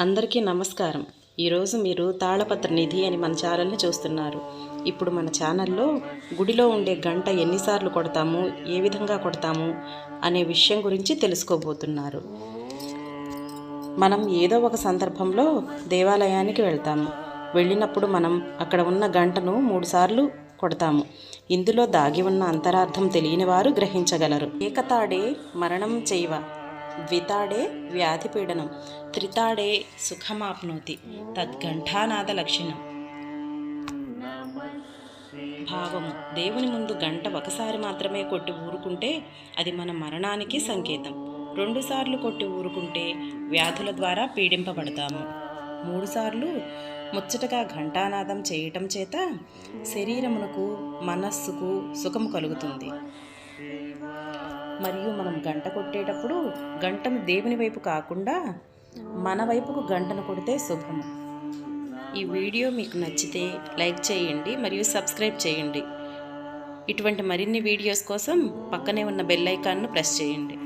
అందరికీ నమస్కారం. ఈరోజు మీరు తాళపత్ర నిధి అని మన ఛానల్ని చూస్తున్నారు. ఇప్పుడు మన ఛానల్లో గుడిలో ఉండే గంట ఎన్నిసార్లు కొడతాము ఏ విధంగా కొడతాము అనే విషయం గురించి తెలుసుకోబోతున్నారు. మనం ఏదో ఒక సందర్భంలో దేవాలయానికి వెళ్తాము. వెళ్ళినప్పుడు మనం అక్కడ ఉన్న గంటను మూడుసార్లు కొడతాము. ఇందులో దాగి ఉన్న అంతరార్థం తెలియని వారు గ్రహించగలరు. ఏకతాడే మరణం చేయవ. ద్వితాడే వ్యాధి పీడనం త్రితాడే సుఖమాప్నోతి తద్గంఠానాద లక్షణం. భావము దేవుని ముందు గంట ఒకసారి మాత్రమే కొట్టి ఊరుకుంటే అది మన మరణానికి సంకేతం. రెండుసార్లు కొట్టి ఊరుకుంటే వ్యాధుల ద్వారా పీడింపబడతాము. మూడుసార్లు ముచ్చటగా ఘంటానాదం చేయటం చేత శరీరమునకు మనస్సుకు సుఖం కలుగుతుంది. మరియు మనం గంట కొట్టేటప్పుడు గంటను దేవుని వైపు కాకుండా మన వైపుకు గంటను కొడితే శుభము. ఈ వీడియో మీకు నచ్చితే లైక్ చేయండి మరియు సబ్స్క్రైబ్ చేయండి. ఇటువంటి మరిన్ని వీడియోస్ కోసం పక్కనే ఉన్న బెల్ ఐకాన్ను ప్రెస్ చేయండి.